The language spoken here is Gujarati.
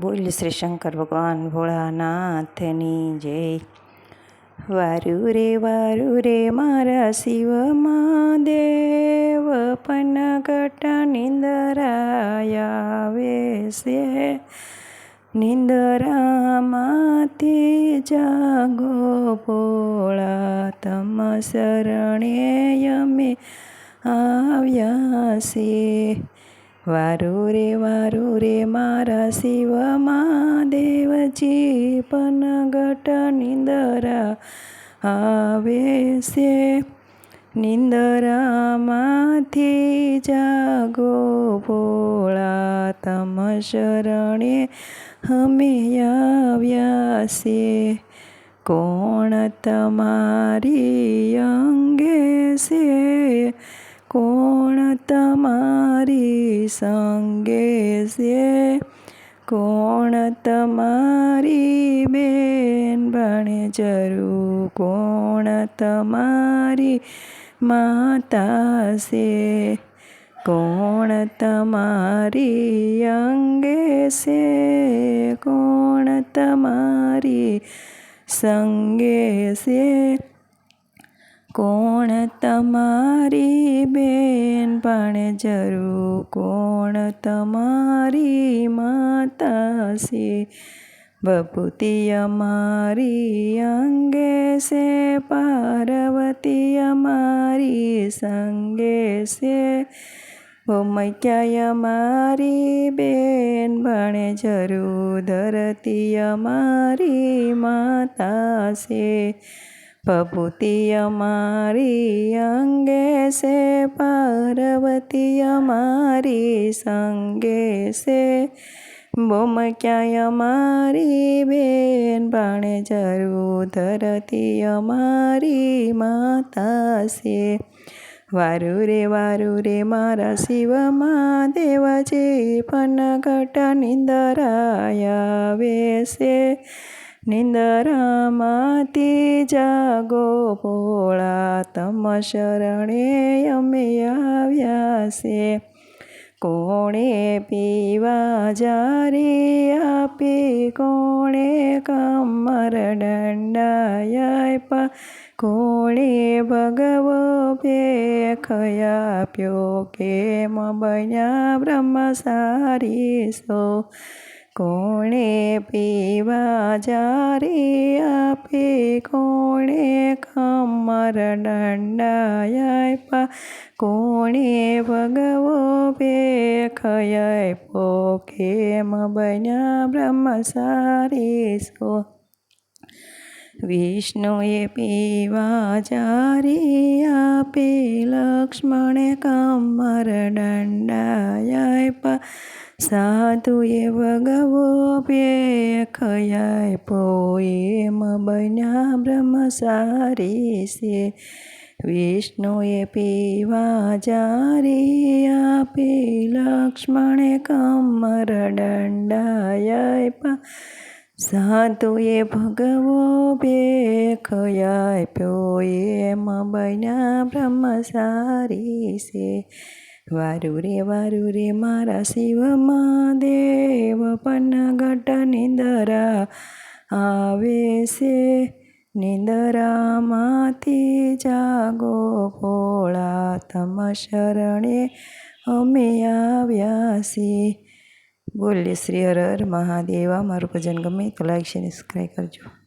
બોલ શ્રી શંકર ભગવાન ભોળાનાથની જય. વારું રે વારું રે, મારા શિવ દેવ પનગટ નિંદરાયા છે. નિંદરામાંથી જાગો ભોળા, તમ શરણે અમે આવ્યા છે વારુ રે વારુ રે મારા શિવ દેવજી પનગટ નિંદરા આવે છે. નિંદરામાંથી જાગો ભોળા, તમ શરણે અમે આવ્યા છે. કોણ તમારી અંગે છે? કોણ તમારી સંગે છે? કોણ તમારી બેન ભણે જરૂર? કોણ તમારી માતા છે? કોણ તમારી અંગે છે? કોણ તમારી સંગે છે? કોણ તમારી બેન? પણ જરૂર કોણ તમારી માતા છે બપુતી અમારી અંગે છે, પાર્વતી અમારી સંગે છે. ભૂમક્યા અમારી બેન ભણે જરૂર ધરતી અમારી માતા છે ભભૂતિ અમારી અંગે છે પાર્વતી અમારી સંગે છે બોમ ક્યાંય અમારી બેન પણ જરૂર ધરતી અમારી માતા છે વારુ રે વારુ રે, મારા શિવમાં દેવજી પણ ઘટ નિંદરાયા વેશે નિંદરામાંથી જાગો ભોળા તમ શરણે અમે આવ્યા છે. કોણે પીવા જારી આપી, કોણે કમર દંડાયા કોણે ભગવો ભેખયા પ્યો કેમ બન્યા બ્રહ્મ સારી સો કોણે પીવા જારી આપે? કોણે કમર દંડાયા કોણે ભગવો ભેખયો કેમ બન્યા બ્રહ્મ સારી સો? વિષ્ણુએ પીવા જારી આપે? લક્ષ્મણે કમર દંડાયા સાધુએ ભગવો ભેખયાય પોએમ બન્યા બ્રહ્મ સારી છે. વિષ્ણુએ પીવા જારી આપે લક્ષ્મણે કમર દંડાય સાધુએ ભગવો ભેખયાય એમ બન્યા બ્રહ્મ સારી છે. વારુ રે વારુ રે મારા શિવમાં દેવ પણ ઘટ નિંદરા આવે છે. નિંદરામાંથી જાગો ભોળા, તમ શરણે અમે આવ્યા છીએ. બોલે શ્રી હર હર મહાદેવા મારું ભજન ગમે તો લાઈક છે સબસ્ક્રાઈબ કરજો.